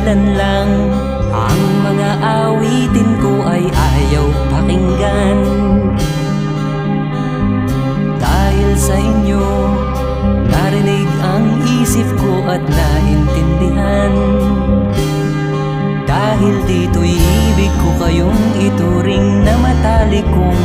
minsan lang. Ang mga awitin ko ay ayaw pakinggan. Dahil sa inyo Narinig ang isip ko at naintindihan. Dahil dito'y ibig ko kayong ituring na matalik kong